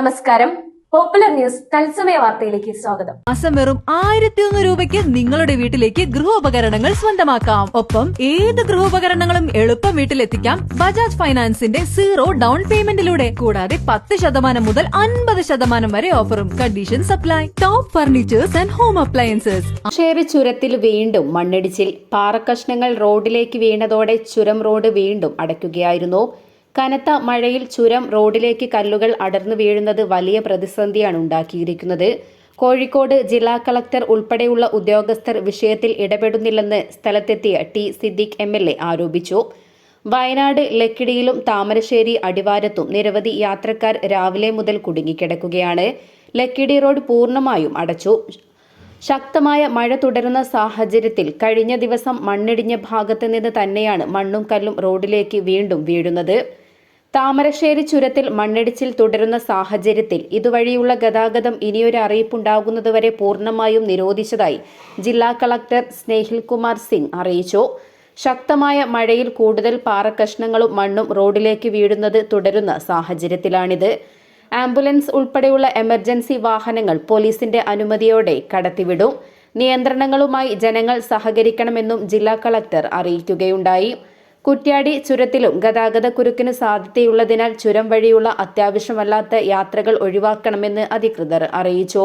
നമസ്കാരം. Popular news തത്സമയ വാർത്തയിലേക്ക് സ്വാഗതം. മാസം വെറും ആയിരത്തി ഒന്ന് രൂപയ്ക്ക് നിങ്ങളുടെ വീട്ടിലേക്ക് ഗൃഹോപകരണങ്ങൾ സ്വന്തമാക്കാം. ഒപ്പം ഏത് ഗൃഹോപകരണങ്ങളും എളുപ്പം വീട്ടിലെത്തിക്കാം ബജാജ് ഫൈനാൻസിന്റെ സീറോ ഡൗൺ പേയ്മെന്റിലൂടെ. കൂടാതെ പത്ത് ശതമാനം മുതൽ അൻപത് ശതമാനം വരെ ഓഫറും condition supply top furnitures and home appliances. Sheri ചുരത്തിൽ വീണ്ടും മണ്ണിടിച്ചിൽ. പാറക്കഷ്ണങ്ങൾ റോഡിലേക്ക് വീണതോടെ ചുരം റോഡ് വീണ്ടും അടയ്ക്കുകയായിരുന്നു. കനത്ത മഴയിൽ ചുരം റോഡിലേക്ക് കല്ലുകൾ അടർന്നു വീഴുന്നത് വലിയ പ്രതിസന്ധിയാണ് ഉണ്ടാക്കിയിരിക്കുന്നത്. കോഴിക്കോട് ജില്ലാ കളക്ടർ ഉൾപ്പെടെയുള്ള ഉദ്യോഗസ്ഥർ വിഷയത്തിൽ ഇടപെടുന്നില്ലെന്ന് സ്ഥലത്തെത്തിയ T Siddique M L A ആരോപിച്ചു. വയനാട് ലക്കിടിയിലും താമരശ്ശേരി അടിവാരത്തും നിരവധി യാത്രക്കാർ രാവിലെ മുതൽ കുടുങ്ങിക്കിടക്കുകയാണ്. ലക്കിടി റോഡ് പൂർണമായും അടച്ചു. ശക്തമായ മഴ തുടരുന്ന സാഹചര്യത്തിൽ കഴിഞ്ഞ ദിവസം മണ്ണിടിഞ്ഞ ഭാഗത്ത് നിന്ന് തന്നെയാണ് മണ്ണും കല്ലും റോഡിലേക്ക് വീണ്ടും വീഴുന്നത്. താമരശ്ശേരി ചുരത്തിൽ മണ്ണിടിച്ചിൽ തുടരുന്ന സാഹചര്യത്തിൽ ഇതുവഴിയുള്ള ഗതാഗതം ഇനിയൊരു അറിയിപ്പുണ്ടാകുന്നതുവരെ പൂർണമായും നിരോധിച്ചതായി ജില്ലാ കളക്ടർ സ്നേഹിൽ കുമാർ സിംഗ് അറിയിച്ചു. ശക്തമായ മഴയിൽ കൂടുതൽ പാറക്കഷ്ണങ്ങളും മണ്ണും റോഡിലേക്ക് വീഴുന്നത് തുടരുന്ന സാഹചര്യത്തിലാണിത്. ആംബുലൻസ് ഉൾപ്പെടെയുള്ള എമർജൻസി വാഹനങ്ങൾ പോലീസിന്റെ അനുമതിയോടെ കടത്തിവിടും. നിയന്ത്രണങ്ങളുമായി ജനങ്ങൾ സഹകരിക്കണമെന്നും ജില്ലാ കളക്ടർ അറിയിക്കുകയുണ്ടായി. കുറ്റ്യാടി ചുരത്തിലും ഗതാഗത കുരുക്കിന് സാധ്യതയുള്ളതിനാൽ ചുരം വഴിയുള്ള അത്യാവശ്യമല്ലാത്ത യാത്രകൾ ഒഴിവാക്കണമെന്ന് അധികൃതർ അറിയിച്ചു.